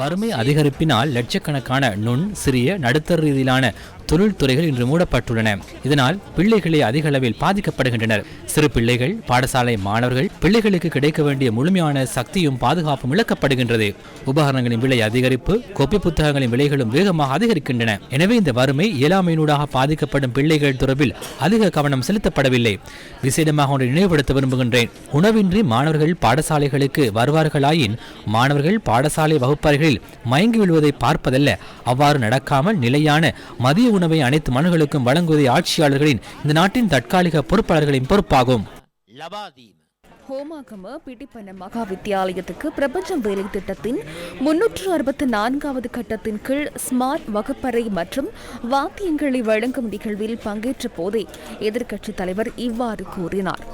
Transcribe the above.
வறுமை அதிகரிப்பினால் லட்சக்கணக்கான நுண் சிறிய நடுத்தர ரீதியிலான தொழில்துறைகள் இன்று மூடப்பட்டுள்ளன. இதனால் பிள்ளைகளே அதிக அளவில் பாதிக்கப்படுகின்றனர். சிறு பிள்ளைகள் பாடசாலை மாணவர்கள் பிள்ளைகளுக்கு கிடைக்க வேண்டிய முழுமையான சக்தியும் பாதுகாப்பும் இழக்கப்படுகின்றது. உபகரணங்களின் விலை அதிகரிப்பு கோப்பை புத்தகங்களின் விலைகளும் வேகமாக அதிகரிக்கின்றன. எனவே இந்த வறுமை இயலாமையினூடாக பாதிக்கப்படும் பிள்ளைகள் தொடர்பில் அதிக கவனம் செலுத்தப்படவில்லை. விசேடமாக ஒன்றை நினைவுபடுத்த விரும்புகின்றேன். உணவின்றி மாணவர்கள் பாடசாலைகளுக்கு வருவார்களாயின் மாணவர்கள் மாணவர்கள் பாடசாலை வகுப்பறைகளில் மயங்கி விழுவதை பார்ப்பதல்ல. அவ்வாறு நடக்காமல் நிலையான மதிய உணவை அனைத்து மாணவர்களுக்கும் வழங்குவதை ஆட்சியாளர்களின் இந்த நாட்டின் தற்காலிக பொறுப்பாளர்களின் பொறுப்பாகும். ஹோமாகம பிடிப்பன மகா வித்தியாலயத்துக்கு பிரபஞ்சம் வேலை திட்டத்தின் முன்னூற்று அறுபத்தி நான்காவது கட்டத்தின் கீழ் ஸ்மார்ட் வகுப்பறை மற்றும் வாத்தியங்களை வழங்கும் நிகழ்வில் பங்கேற்ற போதே எதிர்க்கட்சித் தலைவர் இவ்வாறு கூறினார்.